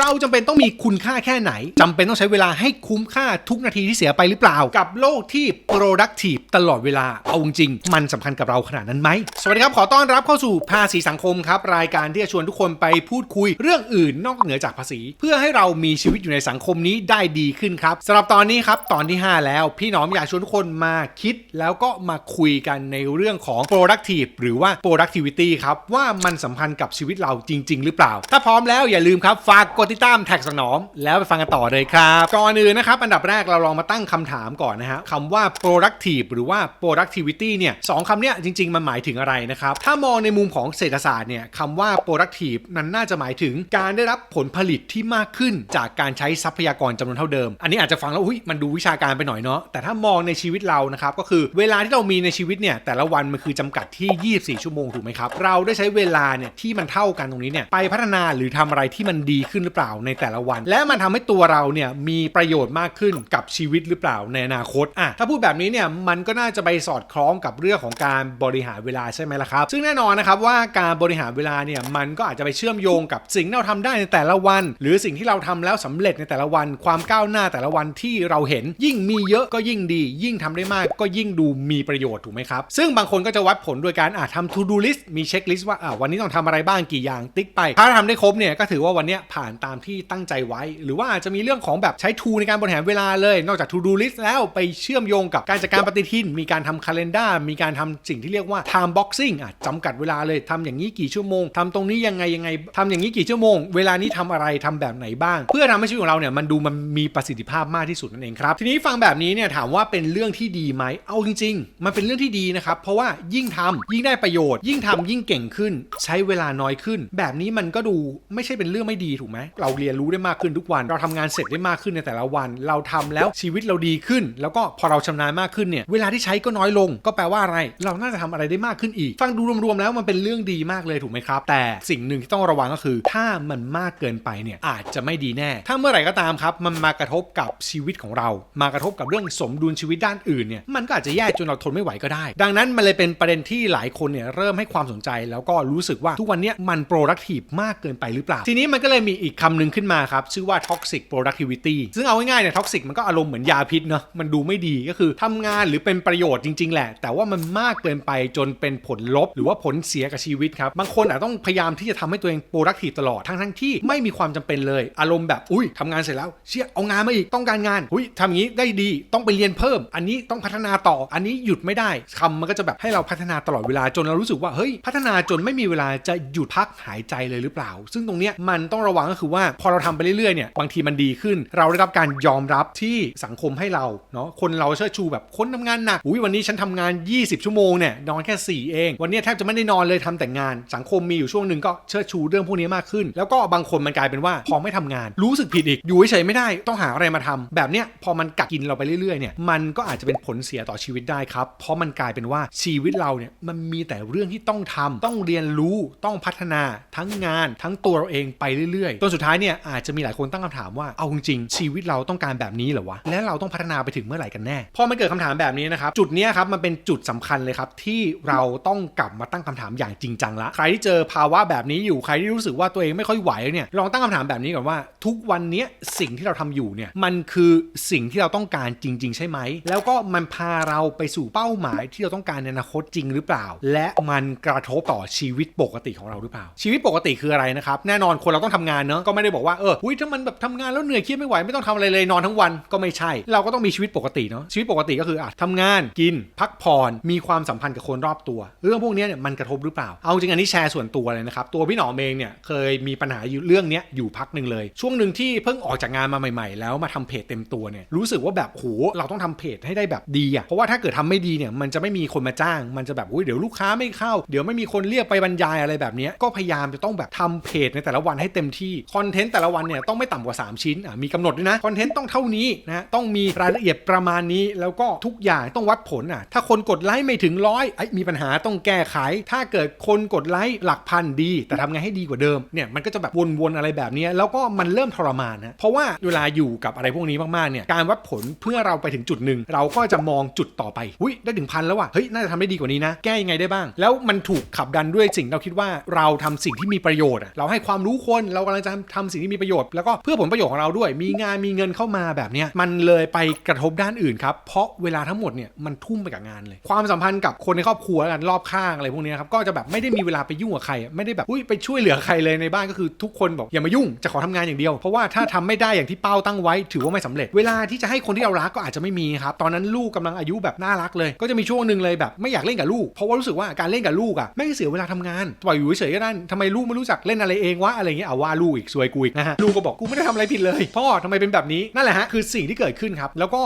เราจำเป็นต้องมีคุณค่าแค่ไหนจำเป็นต้องใช้เวลาให้คุ้มค่าทุกนาทีที่เสียไปหรือเปล่า กับโลกที่ productive ตลอดเวลา เอาจริง มันสำคัญกับเราขนาดนั้นไหม สวัสดีครับ ขอต้อนรับเข้าสู่ภาษีสังคมครับ รายการที่จะชวนทุกคนไปพูดคุยเรื่องอื่นนอกเหนือจากภาษี เพื่อให้เรามีชีวิตอยู่ในสังคมนี้ได้ดีขึ้นครับสำหรับตอนนี้ครับตอนที่ 5 แล้ว พี่หนอมอยากชวนทุกคนมาคิด แล้วก็มาคุยกันในเรื่องของ productive หรือว่า productivity ครับว่ามันสัมพันธ์กับชีวิตเราจริง ๆ หรือเปล่า ถ้าพร้อมแล้วอย่าลืมครับฝากกดติดตามแท็กสังหนอม แล้วไปฟังกันต่อเลยครับก่อนอื่นนะครับ อันดับแรกเราลองมาตั้งคำถามก่อนนะฮะคำว่า productive หรือว่า productivity เนี่ยสองคำเนี้ยจริง ๆ มันหมายถึงอะไรนะครับ ถ้ามองในมุมของเศรษฐศาสตร์เนี่ยคำว่า productive นั้นน่าจะหมายถึงการได้รับผลผลิตที่มากขึ้นจากการใช้ทรัพยากรจำนวนเท่าเดิม อันนี้อาจจะฟังแล้วอุ้ยมันดูวิชาการไปหน่อยเนาะแต่ถ้ามองในชีวิตเรานะครับก็คือเวลาที่เรามีในชีวิตเนี่ยแต่ละวันมันคือจำกัดที่ 24 ชั่วโมงถูกไหมครับเราได้ใช้เวลาเนี่ยที่มันเท่ากันตรงนี้เนี่ยไปพัฒนาหรือทำอะไรที่มันดีขึ้นหรือเปล่าในแต่ละวัน และมันทำให้ตัวเราเนี่ยมีประโยชน์มากขึ้นกับชีวิตหรือเปล่าในอนาคตอะถ้าพูดแบบนี้เนี่ยมันก็น่าจะไปสอดคล้องกับเรื่องของการบริหารเวลาใช่ไหมล่ะครับ ซึ่งแน่นอนนะครับว่าการบริหารเวลาเนี่ยมันก็อาจจะไปเชื่อมโยงกับสิ่งที่เราทำได้ในแต่ละวัน หรือสิ่งที่เราทำแล้วสำเร็จในแต่ละวัน ความก้าวหน้าแต่ละวันที่เราเห็น ยิ่งมีเยอะก็ยิ่งดี ยิ่งทำได้มากก็ยิ่งดูมีประโยชน์ถูกไหมครับ ซึ่งบางคนก็จะวัดผลโดยการอะทำ to do list มีเช็คลิสต์ว่าอะวันนี้ต้องทำอะไรบ้างกี่อย่างติ๊กไป ถ้าทำได้ครบเนี่ยก็ถือว่าวันนี้ผ่านตามที่ตั้งใจไว้ หรือว่าอาจจะมีเรื่องของแบบใช้ tool ในการบริหารเวลาเลย นอกจาก to do list แล้วไปเชื่อมโยงกับการจัดการปฏิทิน มีการทำ calendar มีการทำสิ่งที่เรียกว่า time boxing อะจำกัดเวลาเลยทำอย่างนี้กี่ชั่วโมงทำตรงนี้ยังไงยังไงทำอย่างนี้กี่ชั่วโมง เวลานี้ทำอะไรทำแบบไหนบ้าง เพื่อทำให้ชีวิตของเราเนี่ยมันดูมันมีประสิทธิภาพมากที่สุดนั่นเองครับ ทีนี้ฟังแบบนี้เนี่ยถามว่าเป็นเรื่องที่ดีไหมเอาจริง ๆ มันเป็นเรื่องที่ดีนะครับเพราะว่ายิ่งทำยิ่งได้ประโยชน์ ยิ่งทำยิ่งเก่งขึ้น ใช้เวลาน้อยขึ้น แบบนี้มันก็ดูไม่ใช่เป็นเรื่องไม่ดีถูกไหมเราเรียนรู้ได้มากขึ้นทุกวัน เราทำงานเสร็จได้มากขึ้นในแต่ละวัน เราทำแล้วชีวิตเราดีขึ้น แล้วก็พอเราชำนาญมากขึ้นเนี่ยเวลาที่ใช้ก็น้อยลง ก็แปลว่าอะไร เราน่าจะทำอะไรได้มากขึ้นอีก ฟังดูรวมๆแล้วมันเป็นเรื่องดีมากเลยถูกไหมครับ แต่สิ่งหนึ่งที่ต้องระวังก็คือ ถ้ามันมากเกินไปเนี่ยอาจจะไม่ดีแน่ ถ้าเมื่อไหร่ก็ตามครับ มันมากระทบกับชีวิตของเรา มากระทบกับเรื่องสมดุลชีวิตด้านอื่นเนี่ยมันก็อาจจะแย่จนเราทนไม่ไหวก็ได้ ดังนั้นมันเลยเป็นประเด็นที่หลายคนเนี่ยเริ่มให้ความสนใจ แล้วก็รู้สึกว่าทุกวันนี้มัน productive มากเกินไปหรือเปล่า ทีนี้มันก็เลยมีอีกคำหนึ่งขึ้นมาครับ ชื่อว่า toxic productivity ซึ่งเอาง่ายๆเนี่ย toxic มันก็อารมณ์เหมือนยาพิษเนาะมันดูไม่ดีก็คือทำงานหรือเป็นประโยชน์จริง ๆ แหละ แต่ว่ามันมากเกินไปจนเป็นผลลบ หรือว่าผลเสียกับชีวิตครับ บางคนอาจต้องพยายามที่จะทำให้ตัวเอง productive ตลอดทั้งๆที่ไม่มีความจำเป็นเลย อารมณ์แบบอุ้ยทำงานเสร็จแล้วเชี่ยเอางานมาอีกต้องการงานอุ้ยทำอย่างนี้ได้ดีต้องไปเรียนเพิ่ม อันนี้ต้องพัฒนาต่อ อันนี้หยุดไม่ได้คำมันก็จะแบบให้เราพัฒนาตลอดเวลาจนเรารู้สึกว่าเฮ้ยพัฒนาจนไม่มีเวลาจะหยุดพักหายใจเลยหรือเปล่า ซึ่งตรงเนี้ยมันต้องระวังก็คือว่าพอเราทำไปเรื่อยๆเนี่ยบางทีมันดีขึ้น เราได้รับการยอมรับที่สังคมให้เราเนาะคนเราเชิดชูแบบคนทำงานหนักอุ้ยวันนี้ฉันทำงาน 20 ชั่วโมงเนี่ยนอนแค่ 4 เอง วันนี้แทบจะไม่ได้นอนเลยทำแต่งาน สังคมมีอยู่ช่วงหนึ่งก็เชิดชูเรื่องพวกนี้มากขึ้น แล้วก็บางคนมันกลายเป็นว่าพอไม่ทำงาน รู้สึกผิดอีกอยู่เฉยไม่ได้ต้องหาอะไรมาทำแบบเนี้ยพอมันกัดกินเราไปเรื่อยๆเนี่ยมันก็อาจจะเป็นผลเสียต่อชีวิตได้ครับเพราะมันกลายเป็นว่าชีวิตเราเนี่ยมันมีแต่เรื่องที่ต้องทำต้องเรียนรู้ต้องพัฒนาทั้งงาน ทั้งตัวเราเองไปเรื่อยๆจนสุดท้ายเนี่ยอาจจะมีหลายคนตั้งคำถามว่าเอาจริงชีวิตเราต้องการแบบนี้เหรอวะและเราต้องพัฒนาไปถึงเมื่อไหร่กันแน่พอมันเกิดคำถามแบบนี้นะครับจุดนี้ครับมันเป็นจุดสำคัญเลยครับที่เราต้องกลับมาตั้งคำถามอย่างจริงจังละใครที่เจอภาวะแบบนี้อยู่ใครที่รู้สึกว่าตัวเองไม่ค่อยไหวเนี่ยลองตั้งคำถามแบบนี้ก่อนว่าทุกวันนี้สิ่งที่เราทำอยู่เนี่ยมันคือสิ่งที่เราต้องการจริง ๆ ใช่ไหม แล้วก็มันพาเราไปสู่เป้าหมายที่เราต้องการในอนาคตจริงหรือเปล่า และมันกระทบต่อชีวิตปกติของเราหรือเปล่า ชีวิตปกติคืออะไรนะครับแน่นอนคนเราต้องทำงานเนอะก็ไม่ได้บอกว่าเอออุ้ยถ้ามันแบบทำงานแล้วเหนื่อยเครียดไม่ไหวไม่ต้องทำอะไรเลยนอนทั้งวันก็ไม่ใช่ เราก็ต้องมีชีวิตปกติเนาะชีวิตปกติก็คืออะทำงานกิน พักผ่อนมีความสัมพันธ์กับคนรอบตัว เรื่องพวกนี้เนี่ยมันกระทบหรือเปล่า เอาจริงอันนี้แชร์ส่วนตัวเลยนะครับตัวพี่หนอมเองเนี่ยเคยมีปัญหาอยู่เรื่องนี้อยู่พักหนึ่งเลย ช่วงหนึ่งที่เพิ่งออกจากงานมาใหม่ ๆ แล้วมาทำเพจเต็มตัวเนี่ยรู้สึกว่าแบบโหเราต้องทำเพจให้ได้แบบดีอะเพราะว่าถ้าเกิดทำไม่ดีเนี่ยมันจะไม่มีคนมาจ้างมันจะแบบอุ้ยเดี๋ยวลูกค้าไม่เข้า เดี๋ยวไม่มีคนเรียกไปบรรยายอะไรแบบนี้ก็พยายามจะต้องแบบทำเพจในแต่ละวันให้เต็มที่คคอนเทนต์แต่ละวันเนี่ยต้องไม่ต่ำกว่า 3 ชิ้นมีกำหนดด้วยนะคอนเทนต์ต้องเท่านี้นะต้องมีรายละเอียดประมาณนี้ แล้วก็ทุกอย่างต้องวัดผลอะถ้าคนกดไลค์ไม่ถึงร้อยไอ้มีปัญหาต้องแก้ไข ถ้าเกิดคนกดไลค์หลักพันดี แต่ทำไงให้ดีกว่าเดิมเนี่ยมันก็จะแบบวนๆอะไรแบบนี้แล้วก็มันเริ่มทรมานนะเพราะว่าเวลาอยู่กับอะไรพวกนี้มากๆเนี่ยการวัดผลเพื่อเราไปถึงจุดหนึ่งเราก็จะมองจุดต่อไปอุ้ยได้ถึงพันแล้วว่ะเฮ้ยน่าจะทำได้ดีกว่านี้นะ แก้ยังไงได้บ้าง แล้วมันถูกขับดันด้วยสิ่งเราคิดว่าเราทำสิ่งที่มีประโยชน์เราให้ความรู้คนเรากำลังจะทำสิ่งที่มีประโยชน์ แล้วก็เพื่อผลประโยชน์ของเราด้วย มีงานมีเงินเข้ามาแบบเนี้ยมันเลยไปกระทบด้านอื่นครับเพราะเวลาทั้งหมดเนี่ยมันทุ่มไปกับงานเลย ความสัมพันธ์กับคนในครอบครัวกันรอบข้างอะไรพวกนี้ครับก็จะแบบไม่ได้มีเวลาไปยุ่งกับใคร ไม่ได้แบบอุ้ยไปช่วยเหลือใครเลยในบ้านก็คือทุกคนบอกอย่ามายุ่งจะขอทำงานอย่างเดียว เพราะว่าถ้าทำไม่ได้อย่างที่เป้าตั้งไว้ ถือว่าไม่สำเร็จ เวลาที่จะให้คนที่เรารักก็อาจจะไม่มีครับตอนนั้นลูกกำลังอายุแบบน่ารักเลย ก็จะมีช่วงหนึ่งเลยแบบไม่อยากเล่นกับลูกเพราะว่ารู้สึกว่าการเล่นกับลูกอะไม่เสียเวลาทำงานปล่อยอยู่เฉยก็ได้ทำไมลูกไม่รู้จักเล่นอะไรเองวะอะไรเงี้ยเอาว่าลูกอีกวยกูอีกนะฮะลูกก็บอกกูไม่ได้ทำอะไรผิดเลยพ่อทำไมเป็นแบบนี้นั่นแหละฮะคือสิ่งที่เกิดขึ้นครับแล้วก็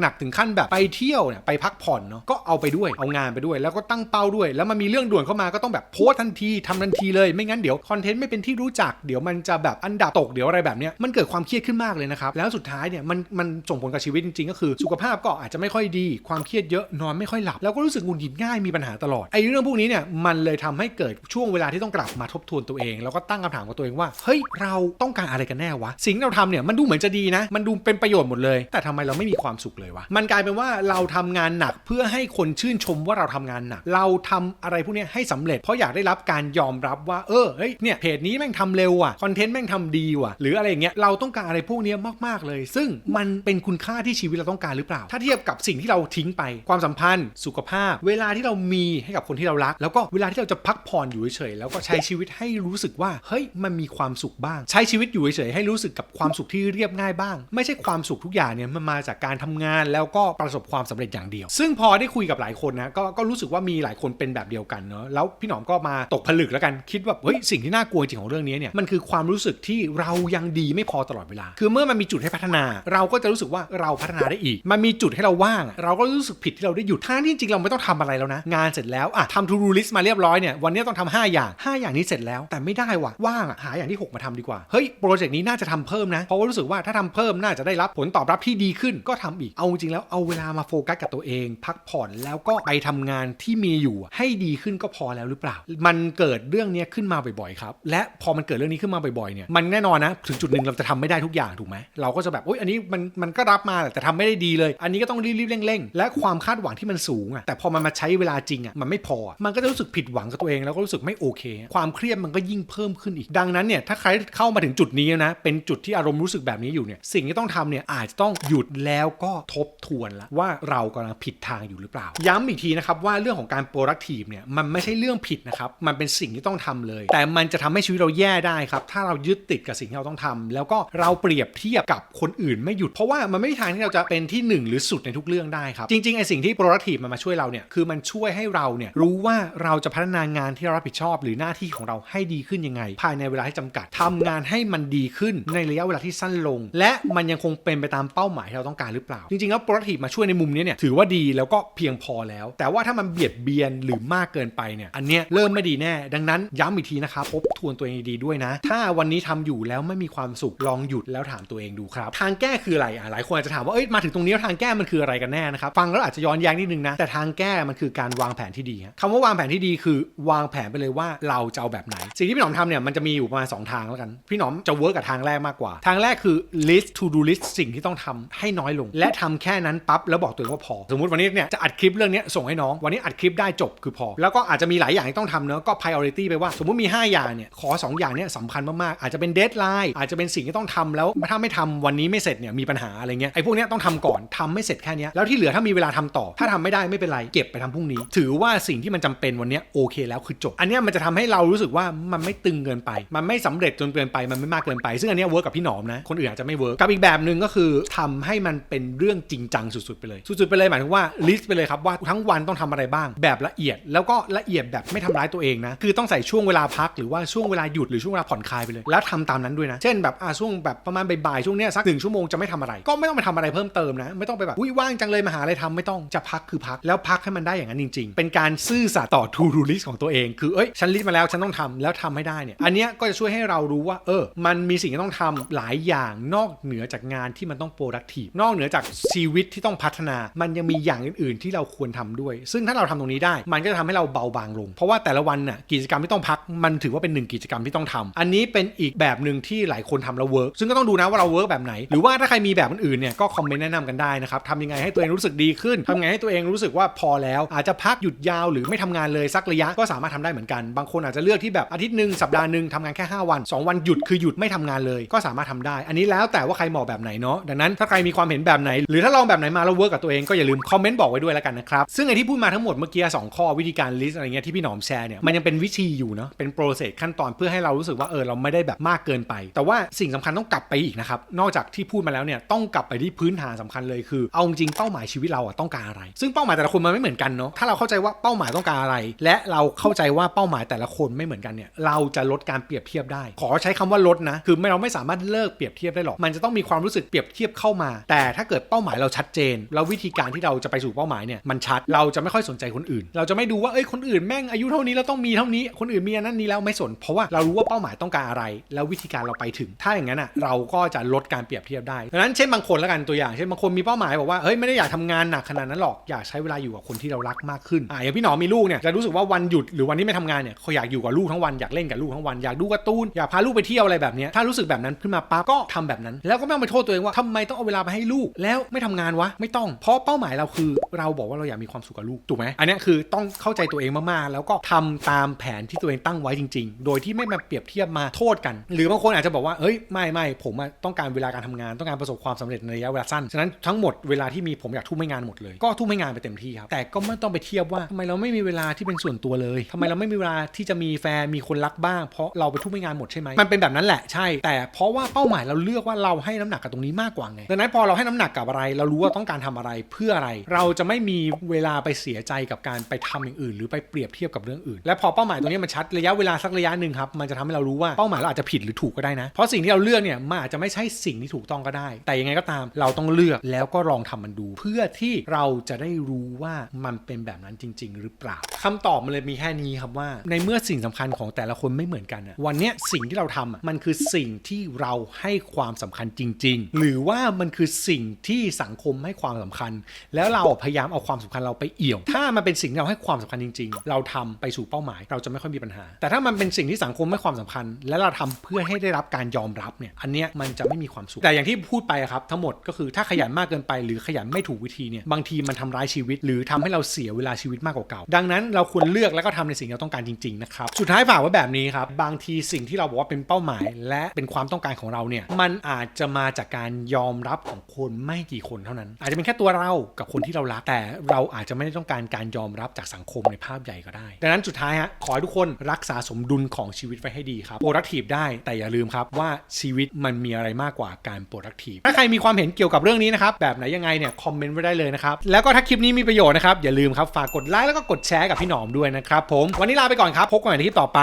หนักๆถึงขั้นแบบไปเที่ยวเนี่ยไปพักผ่อนเนาะก็เอาไปด้วยเอางานไปด้วย แล้วก็ตั้งเป้าด้วย แล้วมันมีเรื่องด่วนเข้ามาก็ต้องแบบโพสต์ทันทีทำทันทีเลยไม่งั้นเดี๋ยวคอนเทนต์ไม่เป็นที่รู้จักเดี๋ยวมันจะแบบอันดับตกเดี๋ยวอะไรแบบเนี้ยมันเกิดความเครียดขึ้นมากเลยนะครับแล้วสุดท้ายเนี่ยมันมันส่งผลกับชีวิตจริงๆก็คือ สุขภาพก็อาจจะไม่ค่อยดีความเครียดเยอะนอนไม่ค่อยหลับแล้วก็รู้สึกหงุดหงิดง่ายมีปัญหาตลอดไอ้เรื่องพวกนี้เนี่ยมันเลยทำให้เกิดช่วงเวลาที่ต้องกลับมาทบทวนตัวเอง แล้วก็ตั้งคำถามกับตัวเองว่าเฮ้ยเราต้องการอะไรกันแน่วะ สิ่งที่เราทำเนี่ยมันดูเหมือนจะดีนะ มันดูเป็นประโยชน์หมดเลย แต่ทำไมเราไม่มีความสุขเลยวะ มันกลายเป็นว่าเราทำงานหนักเพื่อให้คนชื่นชมว่าเราทำงานหนัก เราทำอะไรพวกนี้ให้สำเร็จ เพราะอยากได้รับการยอมรับว่า เออ เฮ้ย เนี่ยเพจนี้แม่งทำเร็วอะ คอนเทนต์แม่งทำดีว่ะ หรืออะไรอย่างเงี้ย เราต้องการอะไรพวกนี้มากๆเลย ซึ่งมันเป็นคุณค่าที่ชีวิตเราต้องการหรือเปล่า ถ้าเทียบกับสิ่งที่เราทิ้งไป ความสัมพันธ์ สุขภาพ เวลาที่เรามีให้กับคนที่เรารัก แล้วก็เวลาที่เราจะพักผ่อนอยู่เฉยๆแล้วก็ใช้ชีวิตให้รู้สึกว่า เฮ้ย มันมีความสุขบ้างใช้ชีวิตอยู่เฉยๆให้รู้สึกกับความสุขที่เรียบง่ายบ้าง ไม่ใช่ความสุขทุกอย่างเนี่ยมันมาจากการทำงานแล้วก็ประสบความสำเร็จอย่างเดียว ซึ่งพอได้คุยกับหลายคนนะก็ก็รู้สึกว่ามีหลายคนเป็นแบบเดียวกันเนาะแล้วพี่หนอมก็มาตกผลึกแล้วกันคิดว่าเฮ้ยสิ่งที่น่ากลัวจริงของเรื่องนี้เนี่ยมันคือความรู้สึกที่เรายังดีไม่พอตลอดเวลา คือเมื่อมันมีจุดให้พัฒนา เราก็จะรู้สึกว่าเราพัฒนาได้อีก มันมีจุดให้เราว่าง เราก็รู้สึกผิดที่เราได้หยุดทั้งที่จริงเราไม่ต้องทำอะไรแล้วนะ งานเสร็จแล้วอะทำ to do list มาเรียบร้อยเนี่ยวันนี้ต้องทำ5อย่าง 5 อย่างนี้เสร็จแล้วแต่ไม่ได้ว่ะว่างอะหาอย่างที่ 6 มาทำดีกว่า เฮ้ยโปรเจกต์นี้น่าจะทำเพิ่มนะ เพราะว่ารู้สึกว่าถ้าทำเพิ่มน่าจะได้รับผลตอบรับที่ดีขึ้นก็ทำอีก เอาจริงแล้วเอาเวลามาโฟกัสกับตัวเอง พักผ่อนแล้วก็ไปทำงานที่มีอยู่ให้ดีขึ้นก็พอแล้วหรือเปล่า มันเกิดเรื่องนี้ขึ้นมาบ่อยๆครับ และพอมันเกิดเรื่องนี้ขึ้นมาบ่อยๆเนี่ย มันแน่นอนนะ ถึงจุดหนึ่งเราจะทำไม่ได้ทุกอย่างถูกไหมเราก็จะแบบโอ๊ยอันนี้มันมันก็รับมาแต่ทำไม่ได้ดีเลย อันนี้ก็ต้องรีบๆเร่งๆ และความคาดหวังที่มันสูงอะแต่พอมันมาใช้เวลาจริงอะมันไม่พอ มันก็จะรู้สึกผิดหวังกับตัวเองแล้วก็รู้สึกไม่โอเค ความเครียดมันก็ยิ่งเพิ่มขึ้นอีกดังนั้นเนี่ยถ้าใครเข้ามาถึงจุดนี้นะ เป็นจุดที่อารมณ์รู้สึกแบบนี้อยู่เนี่ย สิ่งที่ต้องทำเนี่ยอาจจะต้องหยุดแล้วก็ทบทวนละว่าเรากำลังผิดทางอยู่หรือเปล่า ย้ำอีกทีนะครับว่าเรื่องของการ productive เนี่ยมันไม่ใช่เรื่องผิดนะครับ มันเป็นสิ่งที่ต้องทำเลย แต่มันจะทำให้ชีวิตเราแย่ได้ครับ ถ้าเรายึดติดกับสิ่งที่เราต้องทำแล้วก็เราเปรียบเทียบกับคนอื่นไม่หยุด เพราะว่ามันไม่มีทางที่เราจะเป็นที่หนึ่งหรือสุดในทุกเรื่องได้ครับ จริงๆไอ้สิ่งที่ productive มันมาช่วยเราเนี่ยคือมันช่วยให้เราเนี่ยรู้ว่าเราจะพัฒนางานที่เรารับผิดชอบ หรือหน้าที่ของเราให้ดีขึ้นยังไง ภายในเวลาที่จำกัดทำงานให้มันดีขึ้นในระยะเวลาที่สั้นลง และมันยังคงเป็นไปตามเป้าหมายที่เราต้องการหรือเปล่า จริงๆแล้ว productive มาช่วยในมุมนี้เนี่ยถือว่าดีแล้วก็เพียงพอแล้ว แต่ว่าถ้ามันเบียดเบียนหรือมากเกินไปเนี่ยอันเนี้ยเริ่มไม่ดีแน่ ดังนั้นย้ำอีกทีนะครับทบทวนตัวเองดีด้วยนะ ถ้าวันนี้ทำอยู่แล้วไม่มีความสุขลองหยุดแล้วถามตัวเองดูครับ ทางแก้คืออะไรอะหลายคนอาจจะถามว่าเอ้ยมาถึงตรงนี้แล้วทางแก้มันคืออะไรกันแน่นะครับฟังแล้วอาจจะย้อนแย้งนิดนึงนะแต่ทางแก้มันคือการวางแผนที่ดีฮะคำว่าวางแผนที่ดีคือวางแผนไปเลยว่าเราจะเอาแบบไหน สิ่งที่พี่หนอมทำเนี่ยมันจะมีอยู่ประมาณ2ทางแล้วกันพี่หนอมจะเวิร์กกับทางแรกมากกว่า ทางแรกคือ list to do list สิ่งที่ต้องทำให้น้อยลง และทำแค่นั้นปั๊บแล้วบอกตัวเองว่าพอ สมมติวันนี้เนี่ยจะอัดคลิปเรื่องเนี้ยส่งให้น้อง วันนี้อัดคลิปได้จบคือพอ แล้วก็อาจจะมีหลายอย่างที่ต้องทำเนอะก็ priority ไปว่า สมมติมี 5 อย่างเนี่ยขอ 2 อย่างเนี่ยสำคัญมากๆอาจจะเป็น deadline อาจจะเป็นสิ่งที่ต้องทำแล้วถ้าไม่ทำวันนี้ไม่เสร็จเนี่ยมีปัญหาอะไรเงี้ยไอ้พวกเนี้ยต้องทำก่อนทำไม่เสร็จแค่นี้แล้วที่เหลือถ้ามีเวลาทำต่อ ถ้าทำไม่ได้ไม่เป็นไรเก็บไปทำพรุ่งนี้ ถือว่าสิ่งที่มันจำเป็นวันนี้โอเคแล้วคือจบ อันนี้มันจะทำให้เรารู้สึกว่ามันไม่ตึงเกินไป มันไม่สำเร็จจนเกินไปมันไม่มากเกินไป ซึ่งอันนี้เวิร์กกับพี่หนอมนะ คนอื่นอาจจะไม่เวิร์กกับอีกแบบหนึ่งก็คือทำให้มันเป็นเรื่องจริงจังสุดๆไปเลย สุดๆไปเลยหมายถึงว่าลิสต์ไปเลยครับว่าทั้งวันต้องทำอะไรบ้างแบบละเอียด แล้วก็ละเอียดแบบไม่ทำร้ายตัวเองนะ คือต้องใส่ช่วงเวลาพักหรือว่าช่วงเวลาหยุดหรือช่วงเวลาผ่อนคลายไปเลย แล้วทำตามนั้นด้วยนะ เช่นแบบอ่าช่วงแบบประมาณบ่ายๆช่วงเนี้ยสักหนึ่งชั่วโมงจะไม่ทำอะไร ก็ไม่ต้องไปทำอะไรเพิ่มเติมนะ ไม่ต้องไปแบบอุ้ยว่างจังเลยมาหาอะไรทำไม่ต้องจะพักคือพักแล้วพักให้มันได้อย่างนั้นจริง ๆ เป็นการซื่อสัตย์ต่อ to do list ของตัวเองคือเอ้ยฉันลิสต์มาแล้วฉันต้องทำแล้วทำให้ได้เนี่ยอันเนี้ยก็จะช่วยให้เรารู้ว่าเออ มันมีสิ่งที่ต้องทำหลายอย่างนอกเหนือจากงานที่มันต้อง productive นอกเหนือจากชีวิตที่ต้องพัฒนา มันยังมีอย่างอื่น ๆ ที่เราควรทำด้วย ซึ่งถ้าเราทำตรงนี้ได้ มันก็จะทำให้เราเบาบางลง เพราะว่าแต่ละวันน่ะกิจกรรมที่ต้องพักมันถือว่าเป็นหนึ่งกิจกรรมที่ต้องทำอันนี้เป็นอีกแบบหนึ่งที่หลายคนทำแล้วเวิร์กซึ่งก็ต้องดูนะว่าเราเวิร์กแบบไหน หรือว่าถ้าใครมีแบบอื่นๆเนี่ยก็คอมเมนต์แนะนำกันได้นะครับทำยังไงให้ตัวเองรู้สึกดีขึ้นทำยังไงให้ตัวเองรู้สึกว่าพอแล้ว อาจจะพักหยุดยาวหรือไม่ทำงานเลยสักระยะก็สามารถทำได้เหมือนกัน บางคนอาจจะเลือกที่แบบอาทิตย์หนึ่งสัปดาห์หนึ่งทำงานแค่ 5 วัน 2 วันหยุดคือหยุดไม่ทำงานเลย ก็สามารถทำได้ อันนี้แล้วแต่ว่าใครเหมาะแบบไหนเนาะดังนั้นถ้าใครมีความเห็นแบบไหน หรือถ้าลองแบบไหนมาแล้วเวิร์กกับตัวเองก็อย่าลืมคอมเมนต์บอกไว้ด้วยแล้วกันนะครับซึ่งไอที่พูดมาทั้งหมดเมื่อกี้สองข้อวิธีการลิสต์อะไรเงี้ยที่พี่หนอมแชร์เนี่ยมันยังเป็นวิธีอยู่เนาะเป็นโปรเซสขั้นตอนเพื่อให้เรารู้สึกว่าเออเราไม่ได้แบบมากเกินไป แต่ว่าสิ่งสำคัญต้องกลับไปอีกนะครับนอกจากที่พูดมาแล้วเนี่ยต้องกลับไปที่พื้นฐานสำคัญเลยคือเอาจริงเป้าหมายชีวิตเราอะต้องการอะไร ซึ่งเป้าหมายแต่ละคนมันไม่เหมือนกันเนาะถ้าเราเข้าใจว่าเป้าหมายต้องการอะไร และเราเข้าใจว่าเป้าหมายแต่ละคนไม่เหมือนกันเนี่ยเราจะลดการเปรียบเทียบได้ ขอใช้คำว่าลดนะ คือไม่เราไม่สามารถเลิกเปรียบเทียบได้หรอก มันจะต้องมีความรู้สึกเปรียบเทียบเข้ามา แต่ถ้าเกิดเป้าหมายเราชัดเจน แล้ววิธีการที่เราจะไปสู่เป้าหมายเนี่ยมันชัด เราจะไม่ค่อยสนใจคนอื่น เราจะไม่ดูว่าเอ้ยคนอื่นแม่งอายุเท่านี้แล้วต้องมีเท่านี้ คนอื่นมีอันนั้นนี้แล้วไม่สน เพราะว่าเรารู้ว่าเป้าหมายต้องการอะไร แล้ววิธีการเราไปถึง ถ้าอย่างนั้นอะเราก็จะลดการเปรียบเทียบได้ดังนั้นเช่นบางคนล้วกันตัวอย่าง เช่นบางคนมีเป้าหมายบอกว่าเฮ้ยไม่ได้อยากทำงานหนักขนาดนั้นหรอกอยากใช้เวลาอยู่กับคนที่เรารักมากขึ้นอ่าอย่างพี่หนอมีลูกเนี่ยจะรู้สึกว่าวันหยุดหรือวันที่ไม่ทำงานเนี่ยเขาอยากอยู่กับลูกทั้งวันอยากเล่นกับลูกทั้งวันอยากดูการ์ตูนอยากพาลูกไปเที่ยวอะไรแบบนี้ถ้ารู้สึกแบบนั้นขึ้นมาปั๊บก็ทำแบบนั้น แล้วก็ไม่ต้องไปโทษตัวเองว่าทำไมต้องเอาเวลาไปให้ลูก แล้วไม่ทำงานวะไม่ต้อง เพราะเป้าหมายเราคือ เราบอกว่าเราอยากมีความสุขกับลูกถูกไหมอันนี้คือต้องเข้าใจตัวเองมากๆ แล้วก็ทำตามแผนที่ตัวเองตั้งไว้จริง ๆ โดยที่ไม่มาเปรียบเทียบมาโทษกัน หรือบางคนอาจจะบอกว่าเฮ้ยไม่ไม่ผมต้องการเวลาการทำงานต้องการประสบความสำเร็จในระยะเวลาสั้นฉะนั้นทั้งหมดเวลาที่มีผมอยากทุ่มให้งานหมดเลย ก็ทุ่มให้งานไปเต็มที่ครับแต่ก็ไม่ต้องไปเทียบว่าทำไมเราไม่มีเวลาที่เป็นส่วนตัวเลยทำไมเราไม่มีเวลาที่จะมีแฟนมีคนรักบ้างเพราะเราไปทุ่มให้งานหมดใช่ไหมมันเป็นแบบนั้นแหละใช่ แต่เพราะว่าเป้าหมายเราเลือกว่าเราให้น้ำหนักกับตรงนี้มากกว่าไงดังนั้นพอเราให้น้ำหนักกับอะไร เรารู้ว่าต้องการทำอะไรเพื่ออะไร เราจะไม่มีเวลาไปเสียใจกับการไปทำอย่างอื่น หรือไปเปรียบเทียบกับเรื่องอื่น และพอเป้าหมายตรงนี้มันชัดระยะเวลาสักระยะหนึ่งครับมันจะทำให้เรารู้ว่าเป้าหมายเราอาจจะผิดหรือถูกก็ได้นะ เพราะสิ่งที่เราเลือกเนี่ยมันอาจจะไม่ใช่สิ่งที่ถูกต้องก็ได้ แต่ยังไงก็ตามเราต้องเลือกแล้วก็ลองทำมันดู เพื่อที่เราจะได้รู้ว่ามันเป็นแบบนั้นจริง ๆ หรือเปล่าคำตอบมันเลยมีแค่นี้ครับว่า ในเมื่อสิ่งสำคัญของแต่ละคนไม่เหมือนกันอะวันเนี้ยสิ่งที่เราทำมันคือสิ่งที่เราให้ความสำคัญจริง ๆ หรือว่ามันคือสิ่งที่สังคมให้ความสำคัญ แล้วเราพยายามเอาความสำคัญเราไปเอี่ยว ถ้ามันเป็นสิ่งที่เราให้ความสำคัญจริง ๆ เราทำไปสู่เป้าหมาย เราจะไม่ค่อยมีปัญหา แต่ถ้ามันเป็นสิ่งที่สังคมให้ความสำคัญ และเราทำเพื่อให้ได้รับการยอมรับเนี่ยอันเนี้ยมันจะไม่มีความสุขแต่อย่างที่พูดไปครับทั้งหมดก็คือถ้าขยันมากเกินไป หรือขยันไม่ถูกวิธีเนี่ยบางทีมันทำร้ายชีวิต หรือทำให้เราเสียเวลาชีวิตมากกว่าเก่าดังนั้นเราควรเลือกแล้วก็ทำในสิ่งที่เราต้องการจริงๆนะครับสุดท้ายฝากไว้แบบนี้ครับบางทีสิ่งที่เราบอกว่าเป็นเป้าหมาย และเป็นความต้องการของเราเนี่ยมันอาจจะมาจากการยอมรับของคนไม่กี่คนเท่านั้น อาจจะเป็นแค่ตัวเรากับคนที่เรารัก แต่เราอาจจะไม่ได้ต้องการการยอมรับจากสังคมในภาพใหญ่ก็ได้ ดังนั้นสุดท้ายฮะขอให้ทุกคนรักษาสมดุลของชีวิตไว้ให้ดีครับ productive ได้แต่อย่าลืมครับว่าชีวิตมันมีอะไรมากกว่าการ productive ถ้าใครมีความเห็นเกี่ยวกับเรื่องนี้นะครับแบบไหนยังไงเนี่ยคอมเมนต์ไว้ได้เลยนะครับแล้วก็ถ้าคลิปนี้มีประโยชน์นะครับอย่าลืมครับฝากกดไลค์แล้วก็กดแชร์กับพี่หนอมด้วยนะครับผมวันนี้ลาไปก่อนครับพบกันใหม่ในคลิปต่อไป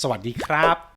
สวัสดีครับ